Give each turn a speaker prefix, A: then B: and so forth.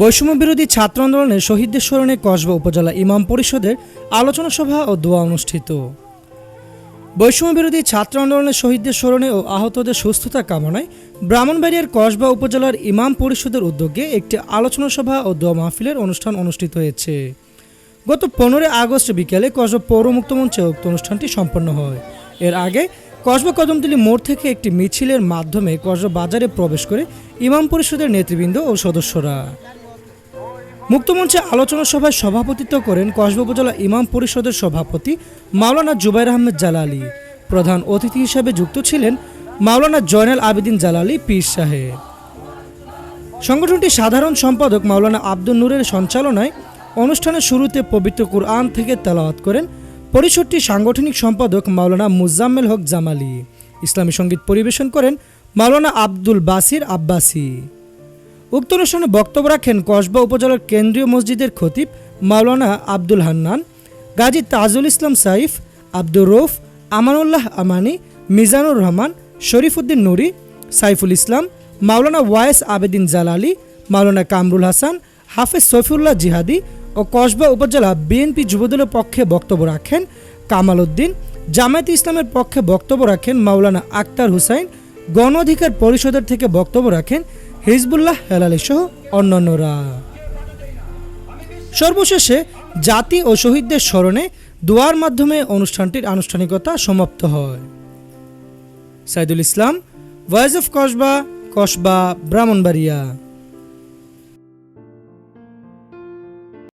A: বৈষম্য বিরোধী ছাত্র আন্দোলনের শহীদদের স্মরণে কসবা উপজেলা ইমাম পরিষদের আলোচনা সভা ও দোয়া অনুষ্ঠিত। বৈষম্য বিরোধী ছাত্র আন্দোলনের শহীদদের স্মরণে ও আহতদের সুস্থতা কামনায় ব্রাহ্মণবাড়িয়ার কসবা উপজেলার ইমাম পরিষদের উদ্যোগে একটি আলোচনা সভা ও দোয়া মাহফিলের অনুষ্ঠান অনুষ্ঠিত হয়েছে। গত পনেরোই আগস্ট বিকেলে কসবা পৌর মুক্ত মঞ্চে উক্ত অনুষ্ঠানটি সম্পন্ন হয়। এর আগে কসবা কদমতলী মোড় থেকে একটি মিছিলের মাধ্যমে কসবা বাজারে প্রবেশ করে ইমাম পরিষদের নেতৃবৃন্দ ও সদস্যরা মুক্তমঞ্চে আলোচনা সভায় সভাপতিত্ব করেন কসবা উপজেলা ইমাম পরিষদের সভাপতি মাওলানা জুবাইর আহমেদ জালালি। প্রধান অতিথি হিসেবে যুক্ত ছিলেন মাওলানা জয়নাল আবেদিন জালালি, পীর সাহেব। সংগঠনটির সাধারণ সম্পাদক মাওলানা আব্দুল নূরের সঞ্চালনায় অনুষ্ঠানের শুরুতে পবিত্র কুরআন থেকে তেলাওয়াত করেন পরিষদটির সাংগঠনিক সম্পাদক মাওলানা মুজাম্মেল হক জামালি। ইসলামী সংগীত পরিবেশন করেন মাওলানা আব্দুল বাসির আব্বাসী। উক্ত অনুষ্ঠানে বক্তব্য রাখেন কসবা উপজেলার কেন্দ্রীয় মসজিদের খতিব মাওলানা আব্দুল হান্নান, গাজী তাজুল ইসলাম সাইফ, আব্দুর রৌফ আমানুল্লাহ আমানি, মিজানুর রহমান শরীফুদ্দিন নুরি, সাইফুল ইসলাম, মাওলানা ওয়ায়েস আবেদিন জালালি, মাওলানা কামরুল হাসান, হাফেজ সফিউল্লাহ জিহাদি ও কসবা উপজেলা বিএনপি যুবদলের পক্ষে বক্তব্য রাখেন কামাল উদ্দিন, জামায়াত ইসলামের পক্ষে বক্তব্য রাখেন মাওলানা আক্তার হুসাইন, গণ অধিকার পরিষদের থেকে বক্তব্য রাখেন হিজবুল্লাহ হেলালি সহ অন্যান্যরা। সর্বশেষে জাতি ও শহীদদের স্মরণে দোয়ার মাধ্যমে অনুষ্ঠানটির আনুষ্ঠানিকতা সমাপ্ত হয়। Saidul Islam voice of Kasba Kasba Brahmanbaria